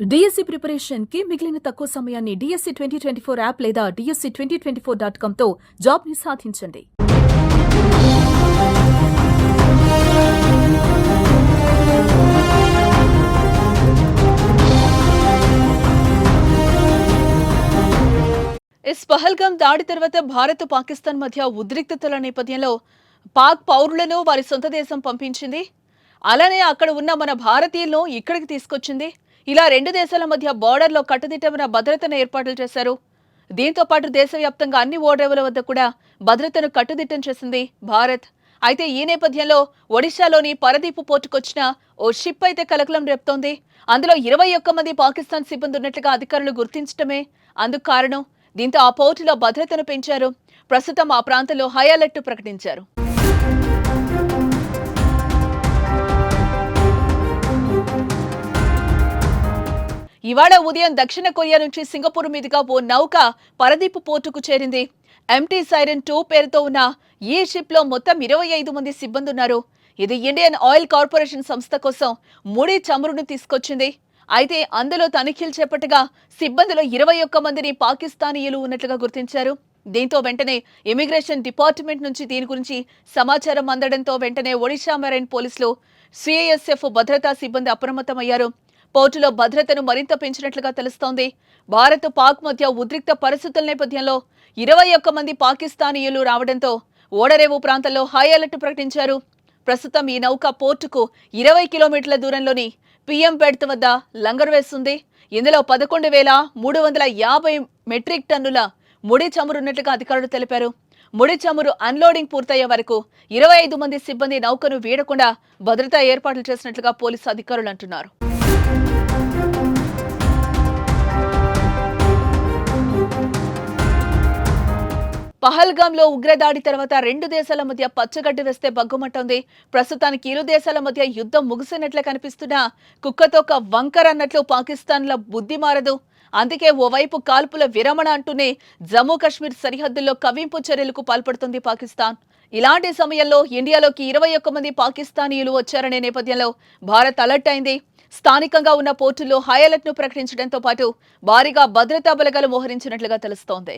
DSC ప్రిపరేషన్కి మిగిలిన తక్కువ సమయాన్ని DSC twenty twenty four app లేదా DSC twenty twenty four dot కామ్తో జాబ్ని సాధించండి. ఎస్ పహల్గాం దాడి తర్వాత భారత్ పాకిస్తాన్ మధ్య ఉద్రిక్తతల నేపథ్యంలో పాక్ పౌరులను వారి సొంత దేశం పంపించింది. అలానే అక్కడ ఉన్న మన భారతీయులను ఇక్కడికి తీసుకొచ్చింది. ఇలా రెండు దేశాల మధ్య బోర్డర్లో కట్టుదిట్టమైన భద్రతను ఏర్పాట్లు చేశారు. దీంతో పాటు దేశవ్యాప్తంగా అన్ని ఓడరేవుల వద్ద కూడా భద్రతను కట్టుదిట్టం చేసింది భారత్. అయితే ఈ నేపథ్యంలో ఒడిశాలోని పరదీపు పోర్టుకొచ్చిన ఓ షిప్ అయితే కలకలం రేపుతోంది. అందులో ఇరవై ఒక్క మంది పాకిస్తాన్ సిబ్బంది ఉన్నట్లుగా అధికారులు గుర్తించడమే అందుకు కారణం. దీంతో ఆ పోర్టులో భద్రతను పెంచారు. ప్రస్తుతం ఆ ప్రాంతంలో హై అలర్ట్ ప్రకటించారు. ఇవాళ ఉదయం దక్షిణ కొరియా నుంచి సింగపూర్ మీదుగా ఓ నౌక పరదీపు పోర్టుకు చేరింది. ఎంటీ సైరన్ టూ పేరుతో ఉన్న ఈ షిప్లో మొత్తం ఇరవై ఐదు మంది సిబ్బంది ఉన్నారు ఇది ఇండియన్ ఆయిల్ కార్పొరేషన్ సంస్థ కోసం ముడి చమురును తీసుకొచ్చింది. అయితే అందులో తనిఖీలు చేపట్టగా సిబ్బందిలో ఇరవై ఒక్క మందిని పాకిస్తానీయులు ఉన్నట్లుగా గుర్తించారు. దీంతో వెంటనే ఇమిగ్రేషన్ డిపార్ట్మెంట్ నుంచి దీని గురించి సమాచారం అందడంతో వెంటనే ఒడిషా మెరైన్ పోలీసులు సిఐఎస్ఎఫ్ భద్రతా సిబ్బంది అప్రమత్తమయ్యారు. పోర్టులో భద్రతను మరింత పెంచినట్లుగా తెలుస్తోంది. భారత్ పాక్ మధ్య ఉద్రిక్త పరిస్థితుల నేపథ్యంలో ఇరవై ఒక్క మంది పాకిస్తానీయులు రావడంతో ఓడరేవు ప్రాంతంలో హై అలర్ట్ ప్రకటించారు. ప్రస్తుతం ఈ నౌక పోర్టుకు ఇరవై కిలోమీటర్ల దూరంలోని పిఎం బెడ్త్ వద్ద లంగర్ వేస్తుంది. ఇందులో పదకొండు వేల మూడు వందల యాభై మెట్రిక్ టన్నుల ముడి చమురున్నట్లుగా అధికారులు తెలిపారు. ముడి చమురు అన్లోడింగ్ పూర్తయ్యే వరకు ఇరవై ఐదు మంది సిబ్బంది నౌకను వీడకుండా భద్రతా ఏర్పాట్లు చేసినట్లుగా పోలీసు అధికారులు అంటున్నారు. పహల్గాంలో ఉగ్రదాడి తర్వాత రెండు దేశాల మధ్య పచ్చగడ్డి వేస్తే బగ్గుమంటోంది ప్రస్తుతానికి ఇరు దేశాల మధ్య యుద్ధం ముగిసినట్లు కనిపిస్తున్నా. కుక్కతోక వంకర్ అన్నట్లు పాకిస్తాన్ల బుద్ధి మారదు. అందుకే ఓవైపు కాల్పుల విరమణ అంటూనే జమ్మూ కశ్మీర్ సరిహద్దుల్లో కవింపు చర్యలకు పాల్పడుతుంది పాకిస్తాన్. ఇలాంటి సమయంలో ఇండియాలోకి ఇరవై ఒక్క మంది పాకిస్తానీయులు వచ్చారనే నేపథ్యంలో భారత్ అలర్ట్ అయింది. స్థానికంగా ఉన్న పోర్టుల్లో హై అలర్ట్ను ప్రకటించడంతో పాటు భారీగా భద్రతా బలగాలు మోహరించినట్లుగా తెలుస్తోంది.